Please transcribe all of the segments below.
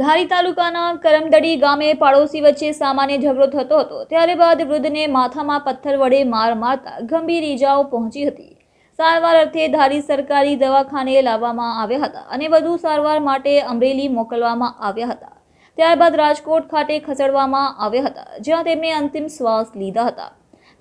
ધારી તાલુકાના કરમદડી ગામે પાડોશી વચ્ચે સામાન્ય ઝઘડો થતો હતો. ત્યારબાદ વૃદ્ધને માથામાં પથ્થર વડે માર મારતા ગંભીર ઈજાઓ પહોંચી હતી. સારવાર અર્થે ધારી સરકારી દવાખાને લાવવામાં આવ્યા હતા અને વધુ સારવાર માટે અમરેલી મોકલવામાં આવ્યા હતા. ત્યારબાદ રાજકોટ ખાતે ખસેડવામાં આવ્યા હતા, જ્યાં તેમણે અંતિમ શ્વાસ લીધા હતા.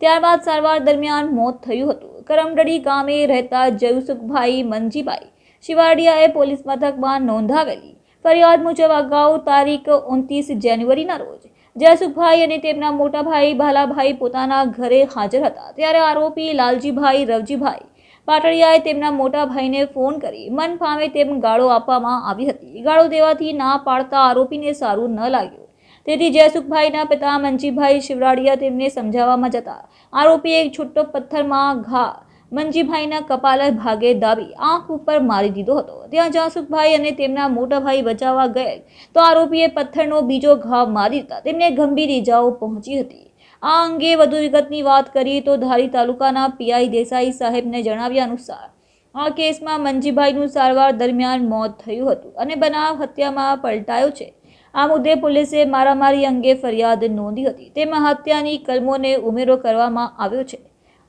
ત્યારબાદ સારવાર દરમિયાન મોત થયું હતું. કરમદડી ગામે રહેતા જયુસુખભાઈ મનજીભાઈ શિવાડિયાએ પોલીસ મથકમાં નોંધાવેલી ફરિયાદ મુજબ અગાઉ તારીખ ઓગણત્રીસ જાન્યુઆરીના રોજ જયસુખભાઈ અને તેમના મોટા ભાઈ ભાલાભાઈ પોતાના ઘરે હાજર હતા. ત્યારે આરોપી લાલજીભાઈ રવજીભાઈ પાટડિયાએ તેમના મોટા ભાઈને ફોન કરી મન ફામે તેમ ગાળો આપવામાં આવી હતી. ગાળો દેવાથી ના પાડતા આરોપીને સારું ન લાગ્યું. તેથી જયસુખભાઈના પિતા મંજીભાઈ શિવરાડિયા તેમને સમજાવવામાં જતા આરોપીએ એક છૂટો પથ્થરમાં ઘા મંજીભાઈના કપાલ ભાગે દાબી આંખ ઉપર મારી દીધો હતો. ત્યાં જાસુખભાઈ અને તેમના મોટા ભાઈ બચાવવા ગયે તો આરોપીએ પથ્થરનો બીજો ઘાવ મારી દીધા. તેમને ગંભીર ઈજાઓ પહોંચી હતી. આ અંગે વધુ વિગતની વાત કરીએ તો ધારી તાલુકાના પીઆઈ દેસાઈ સાહેબને જણાવ્યા અનુસાર, આ કેસમાં મંજીભાઈનું સારવાર દરમિયાન મોત થયું હતું અને બનાવ હત્યામાં પલટાયો છે. આ મુદ્દે પોલીસે મારામારી અંગે ફરિયાદ નોંધી હતી. તેમાં હત્યાની કલમોને ઉમેરો કરવામાં આવ્યો છે.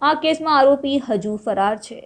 આ કેસમાં આરોપી હજુ ફરાર છે.